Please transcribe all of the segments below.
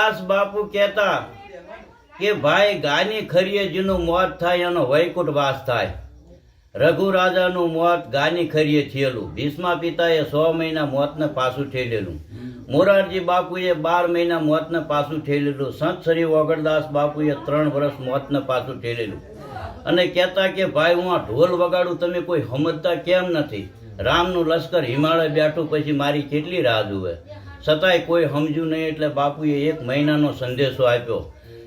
દાસ બાપુ કહેતા કે ભાઈ ગાની ખરીએ જેનું મોત થાય એનો વૈકુટ વાસ થાય. રઘુ રાજાનું મોત ગાની ખરીએ થયેલું. ભીષ્મા પિતાએ સો મહિના મોતને પાછું ઠેલેલું. મોરારજી બાપુએ બાર મહિના મોતને પાછું ઠેલેલું. સંત શ્રી વગરદાસ બાપુએ ત્રણ વર્ષ મોતને પાછું ઠેલેલું. અને કહેતા કે ભાઈ હું આ ઢોલ વગાડું, તમે કોઈ સમજતા કેમ નથી? રામનું લશ્કર હિમાલય બેઠું, પછી મારી કેટલી રાહ જુએ? છતાંય કોઈ સમજ્યું નહીં એટલે બાપુએ એક મહિનાનો સંદેશો આપ્યો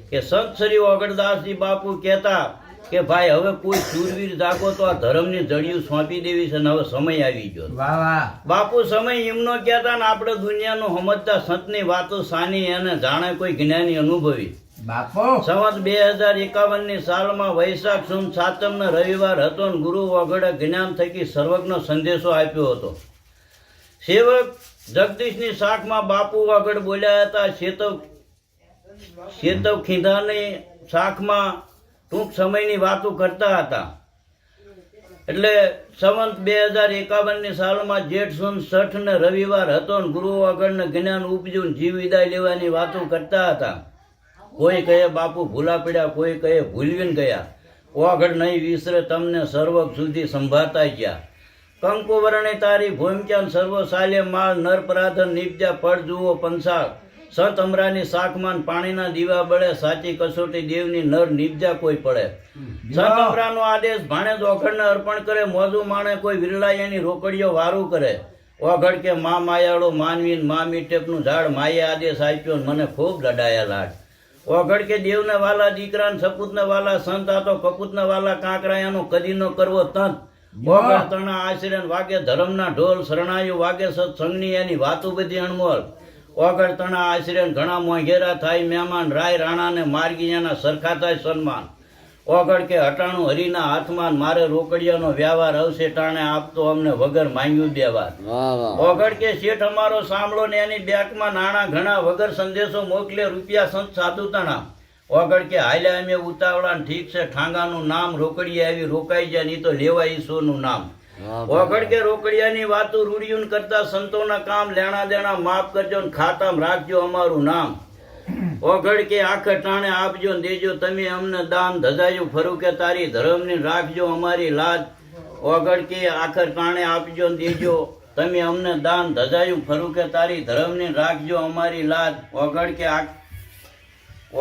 કે સંત શ્રી ઓગણદાસજી બાપુ કહેતા કે ભાઈ હવે કોઈ શૂરવીર જાગો તો આ ધર્મની જડિયું સોંપી દેવી છે ને હવે સમય આવી ગયો. બાપુ સમય એમનો કહેતા ને આપણે દુનિયાનો સમજતા સંતની વાતો સાની અને જાણે કોઈ જ્ઞાની અનુભવી. બાપુ. સંવત બે હજાર એકાવનની સાલમાં વૈશાખ સુદ સાતમ નો રવિવાર હતો ને ગુરુ વગડે જ્ઞાન થકી સર્વજ્ઞ સંદેશો આપ્યો હતો. સેવક જગદીશની શાખમાં બાપુ આગળ બોલ્યા હતા, શેતવ શેતવ ખીંધાની શાખમાં ટૂંક સમયની વાતો કરતા હતા. એટલે સંવંત બે હજાર એકાવનની સાલમાં જેઠ, સુન છઠ ને રવિવાર હતો ને ગુરુ આગળને જ્ઞાન ઉપજ્યું જીવ વિદાય લેવાની વાતો કરતા હતા. કોઈ કહે, બાપુ ભૂલા પડ્યા. કોઈ કહે, ભૂલવીને ગયા. ઓગળ નહીં વિસરે, તમને સર્વક સુધી સંભાતા ગયા. કંકુ વર્ણે તારી ભૂમચંદ સર્વ સાલે માળ નર પરાધન નિપજા પડ જુઓ પંસાળ સંત અમરાની શાખમાન પાણીના દીવા બળે સાચી કસોટી દેવની નર નિપજા કોઈ પડે. સંત અમરાનો આદેશ ભાણે ઓઘડને અર્પણ કરે મોજું માણે કોઈ વિરલાયાની રોકડીઓ વારું કરે. ઓઘડ કે મા માયાળો માનવી મા મીટેપનું ઝાડ માએ આદેશ આપ્યો મને ખૂબ લડાયા લાડ. ઓઘડ કે દેવને વાલા દીકરાને સપૂતને વાલા સંત આતો કપૂતને વાલા કાંકરાયાનો કદીનો કરવો તંત. તણા આશ્રય વાગે ધર્મના ઢોલ શરણાયુ વાગે સત્સંગની એની વાતો બધી અણમોલ. ઓગળ તણા આશ્રય ઘણા મોંઘેરા થાય મહેમાન રાય રાણાને માર્ગીયાના સરખા થાય સન્માન. ઓગળ કે હટાણું હરીના હાથમાં મારે રોકડિયાનો વ્યવહાર આવશે ટાણે આપતો અમને વગર માંગ્યું બે વાર ઓગળ કે શેઠ અમારો સાંભળો ને એની બેંકમાં નાણાં ઘણા વગર સંદેશો મોકલે રૂપિયા સંત સાધુ તણા. ઓગળ કે હાલ્યા અમે ઉતાવળા ઠીક છે ઠાંગાનું નામ રોકડી આવી રોકાઈ જાય નહીં તો લેવાય સોનું નામ. ઓગળ કે રોકડિયાની વાતો રૂડિયું કરતા સંતોના કામ લેણા દેણા માફ કરજો ને ખાતામ રાખજો અમારું નામ. ઓગળ કે આખ ટાણે આપજો ને દેજો તમે અમને દાન ધજાયું ફરું કે તારી ધર્મની રાખજો અમારી લાજ. ઓગળ કે આખર ટાણે આપજો ને દેજો તમે અમને દાન ધજાયું ફરું કે તારી ધર્મની રાખજો અમારી લાજ. ઓગળ કે આ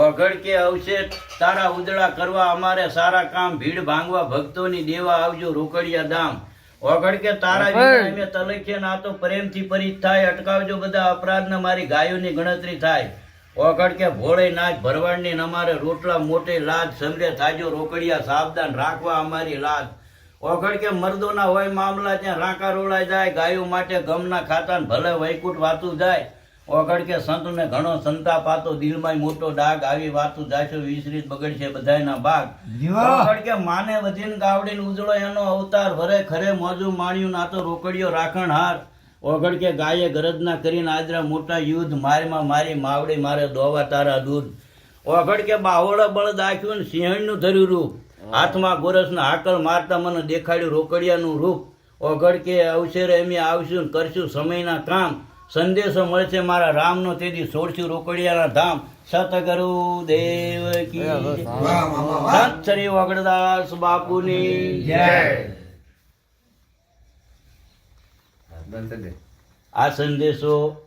ઓગળ કે આવશે તારા ઉદળા કરવા અમારે સારા કામ ભીડ ભાંગવા ભક્તોની દેવા આવજો રોકડિયા ધામ. ઓગળ કે તારા વિના અમે તલખે ના તો પ્રેમથી પરિત થાય અટકાવજો બધા અપરાધ ને મારી ગાયોની ગણતરી થાય. ઓગળ કે ભોળે નાચ ભરવાડની ને અમારે રોટલા મોટે લાજ સમરે થાજો રોકડિયા સાવધાન રાખવા અમારી લાજ ઓગળ કે મર્દોના હોય મામલા ત્યાં રાંકા રોળાઈ જાય ગાયો માટે ગમના ખાતા ભલે વૈકુટ વાતું જાય. ઓગળ કે સંતને ઘણો સંતાપ આતો દિલમાં મોટો ડાગ આવી વાતું જાશો વિસરીત બગડશે બધાયના ભાગ ઓગળ કે માને વધીન ગાવડીને ઉજળો એનો અવતાર વરે ખરે મોજું માણ્યું ના તો રોકડિયો રાખણ હાર. ઓગળ કે ગાયે ગરજના કરીને આજરા મોટા યુદ્ધ મારીમાં મારી માવડી મારે દોવા તારા દૂધ. ઓગળ કે બાહોળા બળ દાખ્યું ને સિંહણનું ધર્યું રૂપ. હાથમાં ગોરસના હાકલ મારતા મને દેખાડ્યું રોકડિયાનું રૂપ. ઓગળ કે અવસરે એમ આવશું કરશું સમયના કામ. સંદેશો મળશે મારા રામનો તેથી સોળસી રોકડિયાના ધામ સતગરુ દેવ કી સંત શ્રી વગડદાસ બાપુની. જય. આ સંદેશો